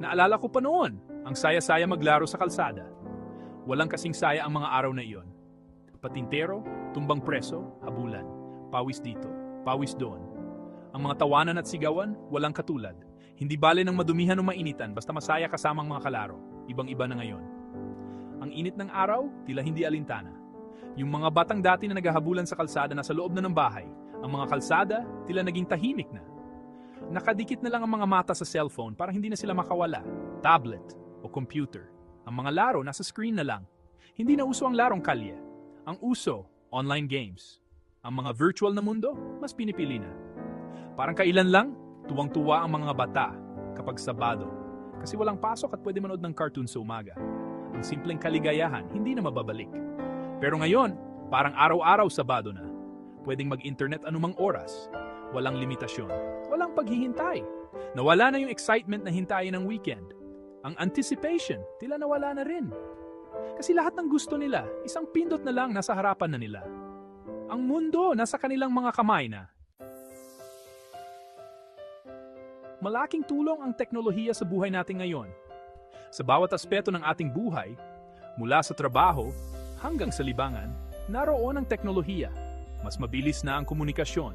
Naalala ko pa noon, ang saya-saya maglaro sa kalsada. Walang kasing saya ang mga araw na iyon. Patintero, tumbang preso, habulan, pawis dito, pawis doon. Ang mga tawanan at sigawan, walang katulad. Hindi bale ng madumihan o mainitan basta masaya kasamang mga kalaro. Ibang-iba na ngayon. Ang init ng araw, tila hindi alintana. Yung mga batang dati na naghahabulan sa kalsada na sa loob na ng bahay, ang mga kalsada, tila naging tahimik na. Nakadikit na lang ang mga mata sa cellphone para hindi na sila makawala, tablet o computer. Ang mga laro nasa screen na lang. Hindi na uso ang larong kalye. Ang uso, online games. Ang mga virtual na mundo, mas pinipili na. Parang kailan lang, tuwang-tuwa ang mga bata kapag sabado. Kasi walang pasok at pwede manood ng cartoon sa umaga. Ang simpleng kaligayahan, hindi na mababalik. Pero ngayon, parang araw-araw sabado na. Pwedeng mag-internet anumang oras. Walang limitasyon. Walang paghihintay. Nawala na yung excitement na hintayin ng weekend. Ang anticipation, tila nawala na rin. Kasi lahat ng gusto nila, isang pindot na lang nasa harapan na nila. Ang mundo nasa kanilang mga kamay na. Malaking tulong ang teknolohiya sa buhay natin ngayon. Sa bawat aspeto ng ating buhay, mula sa trabaho hanggang sa libangan, naroon ang teknolohiya. Mas mabilis na ang komunikasyon.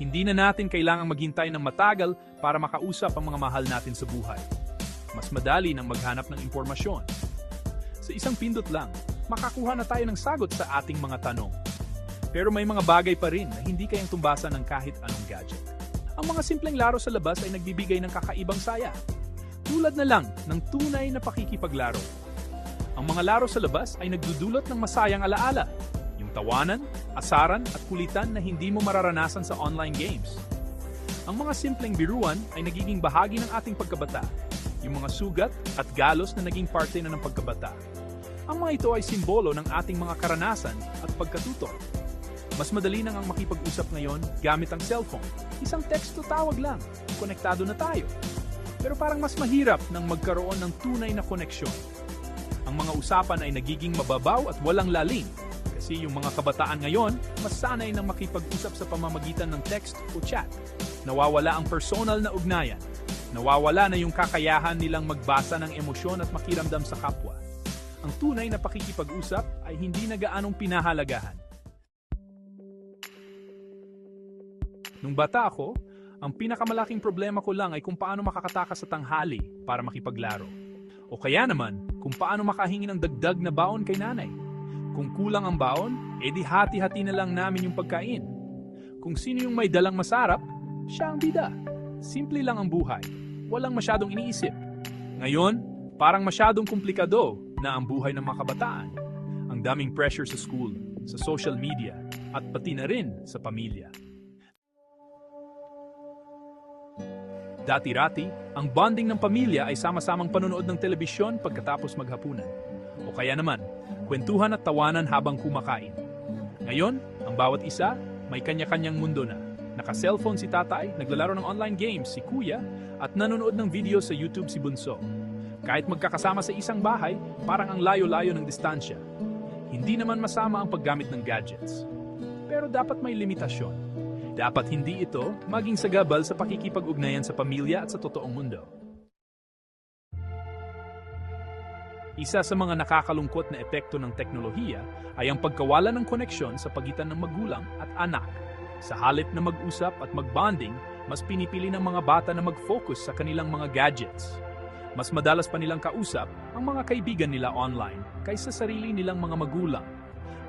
Hindi na natin kailangang maghintay ng matagal para makausap ang mga mahal natin sa buhay. Mas madali nang maghanap ng impormasyon. Sa isang pindot lang, makakuha na tayo ng sagot sa ating mga tanong. Pero may mga bagay pa rin na hindi kayang tumbasan ng kahit anong gadget. Ang mga simpleng laro sa labas ay nagbibigay ng kakaibang saya. Tulad na lang ng tunay na pakikipaglaro. Ang mga laro sa labas ay nagdudulot ng masayang alaala. Tawanan, asaran at kulitan na hindi mo mararanasan sa online games. Ang mga simpleng biruan ay nagiging bahagi ng ating pagkabata. Yung mga sugat at galos na naging parte na ng pagkabata. Ang mga ito ay simbolo ng ating mga karanasan at pagkatuto. Mas madali nang ang makipag-usap ngayon gamit ang cellphone. Isang text to tawag lang, konektado na tayo. Pero parang mas mahirap nang magkaroon ng tunay na koneksyon. Ang mga usapan ay nagiging mababaw at walang lalim kasi yung mga kabataan ngayon mas sanay nang makipag-usap sa pamamagitan ng text o chat. Nawawala ang personal na ugnayan. Nawawala na yung kakayahan nilang magbasa ng emosyon at makiramdam sa kapwa. Ang tunay na pakikipag-usap ay hindi na gaanong pinahalagahan. Nung bata ako, ang pinakamalaking problema ko lang ay kung paano makakatakas sa tanghali para makipaglaro. O kaya naman, kung paano makahingi ng dagdag na baon kay nanay. Kung kulang ang baon, edi hati-hati na lang namin yung pagkain. Kung sino yung may dalang masarap, siya ang bida. Simple lang ang buhay. Walang masyadong iniisip. Ngayon, parang masyadong komplikado na ang buhay ng mga kabataan. Ang daming pressure sa school, sa social media, at pati na rin sa pamilya. Dati-rati, ang bonding ng pamilya ay sama-samang panonood ng telebisyon pagkatapos maghapunan. O kaya naman, kwentuhan at tawanan habang kumakain. Ngayon, ang bawat isa may kanya-kanyang mundo na. Naka-cellphone si tatay, naglalaro ng online games si kuya, at nanonood ng video sa YouTube si bunso. Kahit magkakasama sa isang bahay, parang ang layo-layo ng distansya. Hindi naman masama ang paggamit ng gadgets. Pero dapat may limitasyon. Dapat hindi ito maging sagabal sa pakikipag-ugnayan sa pamilya at sa totoong mundo. Isa sa mga nakakalungkot na epekto ng teknolohiya ay ang pagkawala ng koneksyon sa pagitan ng magulang at anak. Sa halip na mag-usap at mag-bonding, mas pinipili ng mga bata na mag-focus sa kanilang mga gadgets. Mas madalas pa nilang kausap ang mga kaibigan nila online kaysa sarili nilang mga magulang.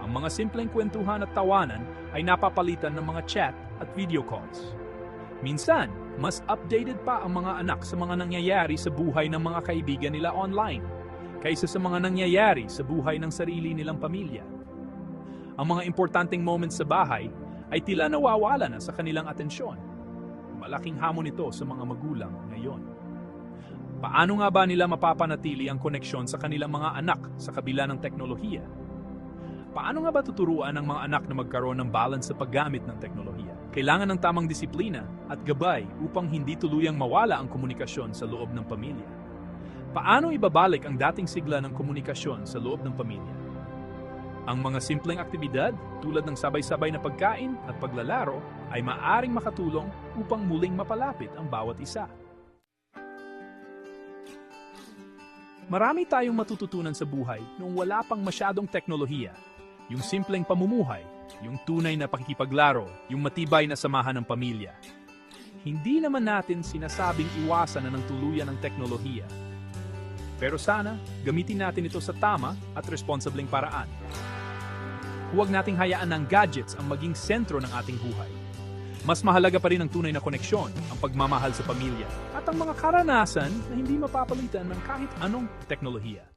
Ang mga simpleng kwentuhan at tawanan ay napapalitan ng mga chat at video calls. Minsan, mas updated pa ang mga anak sa mga nangyayari sa buhay ng mga kaibigan nila online kaysa sa mga nangyayari sa buhay ng sarili nilang pamilya. Ang mga importanteng moments sa bahay ay tila nawawala na sa kanilang atensyon. Malaking hamon ito sa mga magulang ngayon. Paano nga ba nila mapapanatili ang koneksyon sa kanilang mga anak sa kabila ng teknolohiya? Paano nga ba tuturuan ng mga anak na magkaroon ng balance sa paggamit ng teknolohiya? Kailangan ng tamang disiplina at gabay upang hindi tuluyang mawala ang komunikasyon sa loob ng pamilya. Paano ibabalik ang dating sigla ng komunikasyon sa loob ng pamilya? Ang mga simpleng aktibidad tulad ng sabay-sabay na pagkain at paglalaro ay maaring makatulong upang muling mapalapit ang bawat isa. Marami tayong matututunan sa buhay nung wala pang masyadong teknolohiya. Yung simpleng pamumuhay, yung tunay na pakikipaglaro, yung matibay na samahan ng pamilya. Hindi naman natin sinasabing iwasan na ng tuluyan ng teknolohiya. Pero sana, gamitin natin ito sa tama at responsableng paraan. Huwag nating hayaan ng gadgets ang maging sentro ng ating buhay. Mas mahalaga pa rin ang tunay na koneksyon, ang pagmamahal sa pamilya, at ang mga karanasan na hindi mapapalitan ng kahit anong teknolohiya.